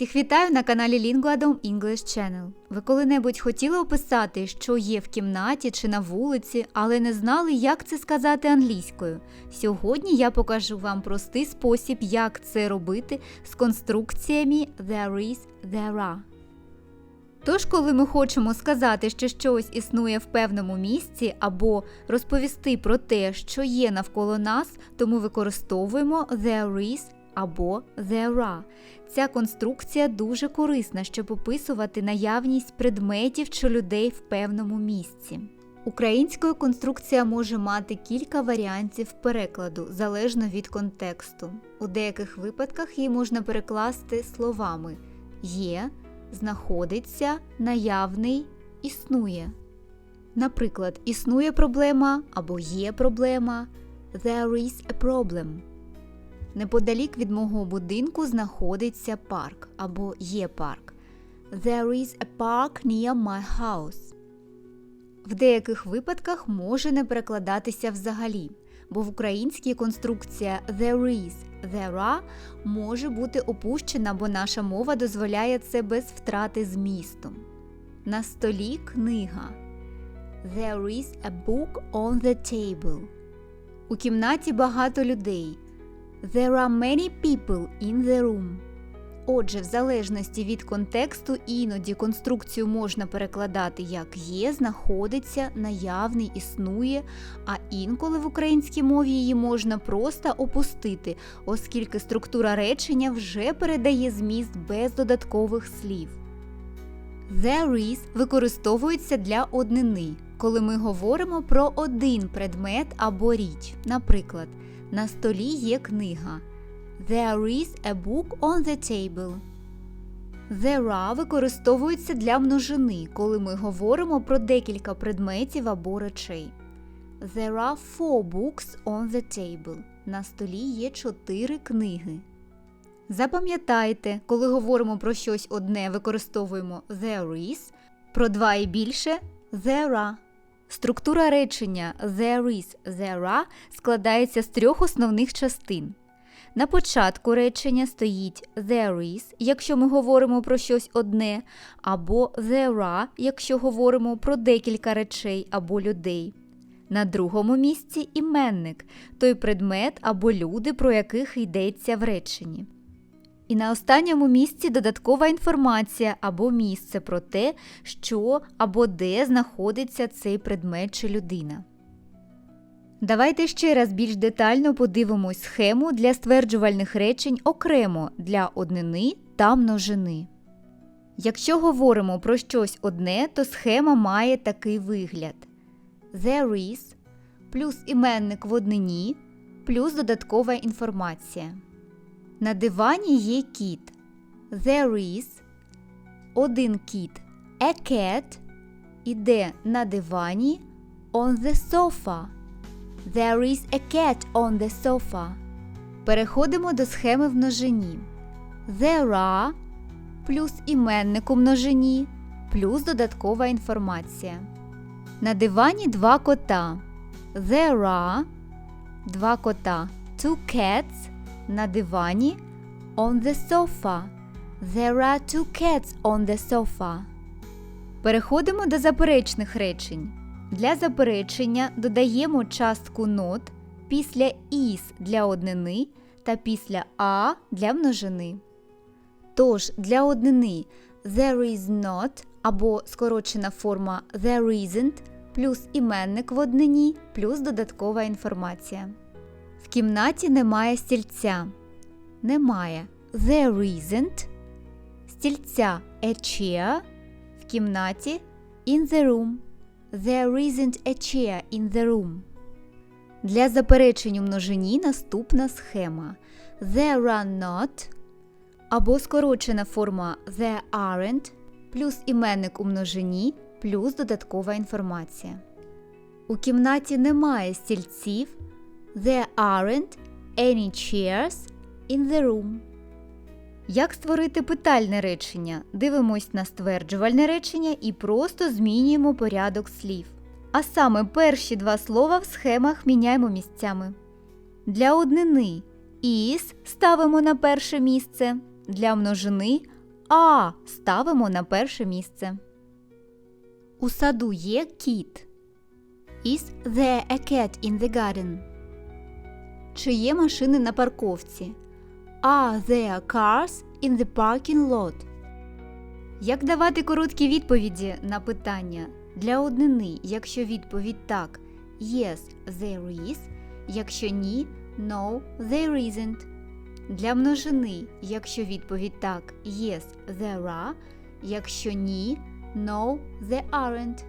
Всіх вітаю на каналі Linguadom English Channel. Ви коли-небудь хотіли описати, що є в кімнаті чи на вулиці, але не знали, як це сказати англійською. Сьогодні я покажу вам простий спосіб, як це робити з конструкціями there is, there are. Тож, коли ми хочемо сказати, що щось існує в певному місці, або розповісти про те, що є навколо нас, то ми використовуємо there is або there are. Ця конструкція дуже корисна, щоб описувати наявність предметів чи людей в певному місці. Українською конструкція може мати кілька варіантів перекладу залежно від контексту. У деяких випадках її можна перекласти словами є, знаходиться, наявний, існує. Наприклад, існує проблема або є проблема. There is a problem. Неподалік від мого будинку знаходиться парк або є парк. There is a park near my house. В деяких випадках може не перекладатися взагалі, бо в українській конструкція there is, there are може бути опущена, бо наша мова дозволяє це без втрати змісту. На столі книга. There is a book on the table. У кімнаті багато людей. There are many people in the room. Отже, в залежності від контексту, іноді конструкцію можна перекладати як є, знаходиться, наявний, існує, а інколи в українській мові її можна просто опустити, оскільки структура речення вже передає зміст без додаткових слів. There is використовується для однини, коли ми говоримо про один предмет або річ. Наприклад, на столі є книга. There is a book on the table. There are використовується для множини, коли ми говоримо про декілька предметів або речей. There are four books on the table. На столі є чотири книги. Запам'ятайте, коли говоримо про щось одне, використовуємо there is, про два і більше there are. Структура речення there is, there are складається з трьох основних частин. На початку речення стоїть there is, якщо ми говоримо про щось одне, або there are, якщо говоримо про декілька речей або людей. На другому місці іменник той предмет або люди, про яких йдеться в реченні. І на останньому місці додаткова інформація або місце про те, що або де знаходиться цей предмет чи людина. Давайте ще раз більш детально подивимось схему для стверджувальних речень окремо для однини та множини. Якщо говоримо про щось одне, то схема має такий вигляд: There is плюс іменник в однині, плюс додаткова інформація. На дивані є кіт. There is один кіт. A cat іде на дивані on the sofa. There is a cat on the sofa. Переходимо до схеми в множині. There are плюс іменник у множині, плюс додаткова інформація. На дивані два кота. There are два кота. Two cats на дивані on the sofa. There are two cats on the sofa. Переходимо до заперечних речень. Для заперечення додаємо частку not після is для однини та після a для множини. Тож для однини there is not або скорочена форма there isn't плюс іменник в однині плюс додаткова інформація. Кімнаті немає стільця. Немає there isn't. Стільця a chair. В кімнаті in the room. There isn't a chair in the room. Для заперечень у множині наступна схема. There are not або скорочена форма there aren't плюс іменник у множині плюс додаткова інформація. У кімнаті немає стільців. There aren't any chairs in the room. Як створити питальне речення? Дивимось на стверджувальне речення і просто змінюємо порядок слів. А саме перші два слова в схемах міняємо місцями. Для однини is ставимо на перше місце, для множини А ставимо на перше місце. У саду є кіт. Is there a cat in the garden? Чи є машини на парковці? Are there cars in the parking lot? Як давати короткі відповіді на питання? Для однини, якщо відповідь так, yes, there is, якщо ні, no, there isn't. Для множини, якщо відповідь так, yes, there are, якщо ні, no, there aren't.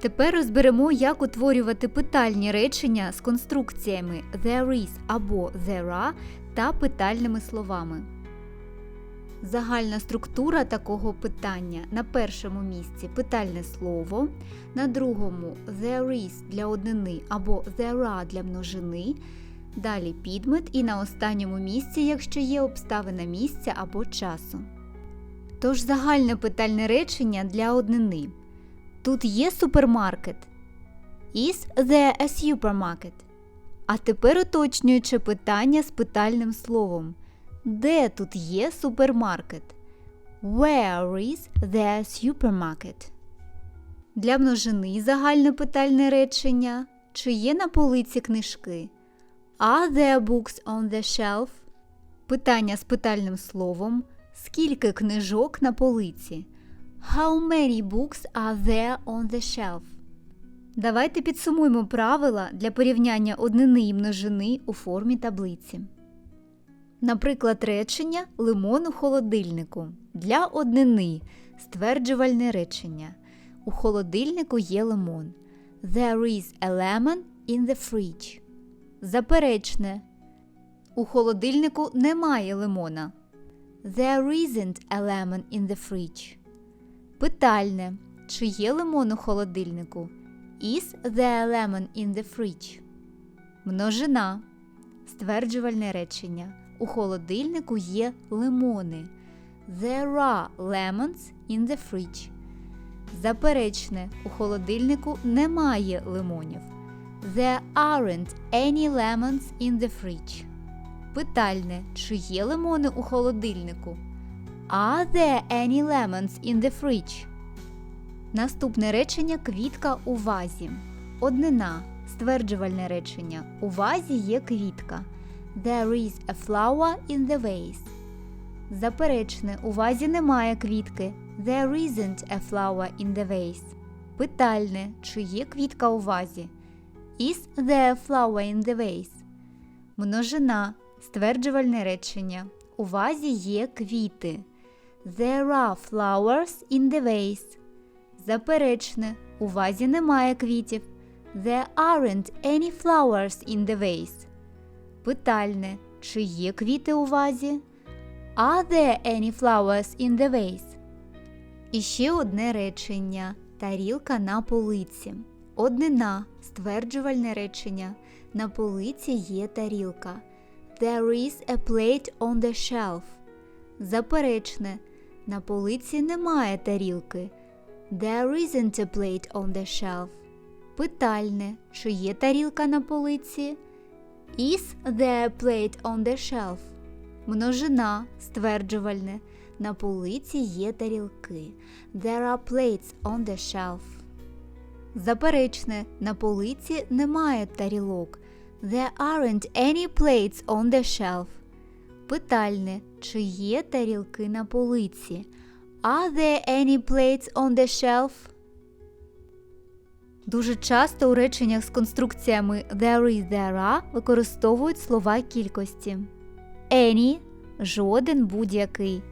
Тепер розберемо, як утворювати питальні речення з конструкціями there is або there are та питальними словами. Загальна структура такого питання на першому місці питальне слово, на другому there is для однини або there are для множини, далі підмет і на останньому місці, якщо є обставина місця або часу. Тож загальне питальне речення для однини. Тут є супермаркет. Is there a supermarket? А тепер уточнюючи питання з питальним словом. Де тут є супермаркет? Where is the supermarket? Для множини загальне питальне речення. Чи є на полиці книжки? Are there books on the shelf? Питання з питальним словом. Скільки книжок на полиці? How many books are there on the shelf? Давайте підсумуємо правила для порівняння однини і множини у формі таблиці. Наприклад, речення лимон у холодильнику. Для однини стверджувальне речення. У холодильнику є лимон. There is a lemon in the fridge. Заперечне. У холодильнику немає лимона. There isn't a lemon in the fridge. Питальне. Чи є лимон у холодильнику? Is there lemon in the fridge? Множина. Стверджувальне речення. У холодильнику є лимони. There are lemons in the fridge. Заперечне. У холодильнику немає лимонів. There aren't any lemons in the fridge. Питальне. Чи є лимони у холодильнику? Are there any lemons in the fridge? Наступне речення квітка у вазі. Однина. Стверджувальне речення. У вазі є квітка. There is a flower in the vase. Заперечне. У вазі немає квітки. There isn't a flower in the vase. Питальне. Чи є квітка у вазі? Is there a flower in the vase? Множина. Стверджувальне речення. У вазі є квіти. There are flowers in the vase. Заперечне. У вазі немає квітів. There aren't any flowers in the vase. Питальне. Чи є квіти у вазі? Are there any flowers in the vase? І ще одне речення. Тарілка на полиці. Однина. Стверджувальне речення. На полиці є тарілка. There is a plate on the shelf. Заперечне. На полиці немає тарілки. There isn't a plate on the shelf. Питальне. Чи є тарілка на полиці? Is there a plate on the shelf? Множина. Стверджувальне. На полиці є тарілки. There are plates on the shelf. Заперечне. На полиці немає тарілок. There aren't any plates on the shelf. Питальне. Чи є тарілки на полиці? Are there any plates on the shelf? Дуже часто у реченнях з конструкціями there is, there are використовують слова кількості. Any – жоден будь-який.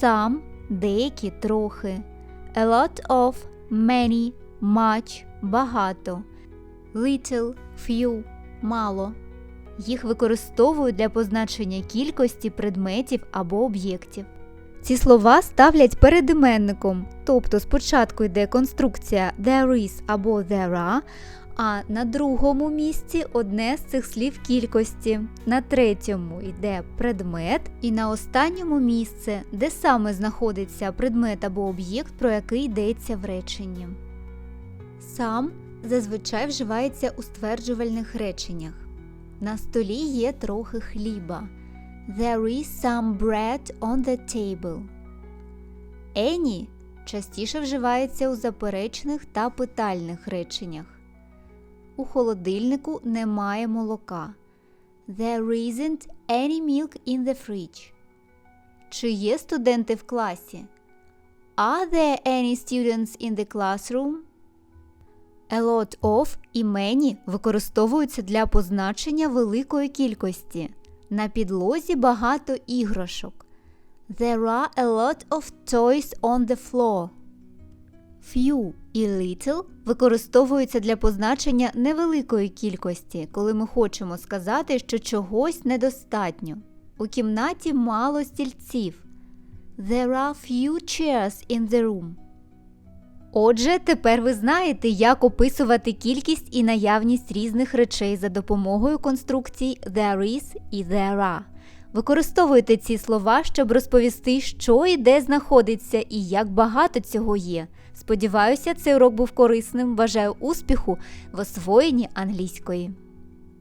Some – деякі трохи. A lot of, many, much – багато. Little, few – мало. Їх використовують для позначення кількості предметів або об'єктів. Ці слова ставлять перед іменником, тобто спочатку йде конструкція there is або there are, а на другому місці одне з цих слів кількості, на третьому йде предмет, і на останньому місце, де саме знаходиться предмет або об'єкт, про який йдеться в реченні. Сам зазвичай вживається у стверджувальних реченнях. На столі є трохи хліба. There is some bread on the table. Any частіше вживається у заперечних та питальних реченнях. У холодильнику немає молока. There isn't any milk in the fridge. Чи є студенти в класі? Are there any students in the classroom? A lot of і many використовуються для позначення великої кількості. На підлозі багато іграшок. There are a lot of toys on the floor. Few і little використовуються для позначення невеликої кількості, коли ми хочемо сказати, що чогось недостатньо. У кімнаті мало стільців. There are few chairs in the room. Отже, тепер ви знаєте, як описувати кількість і наявність різних речей за допомогою конструкцій there is і there are. Використовуйте ці слова, щоб розповісти, що і де знаходиться, і як багато цього є. Сподіваюся, цей урок був корисним. Бажаю успіху в освоєнні англійської.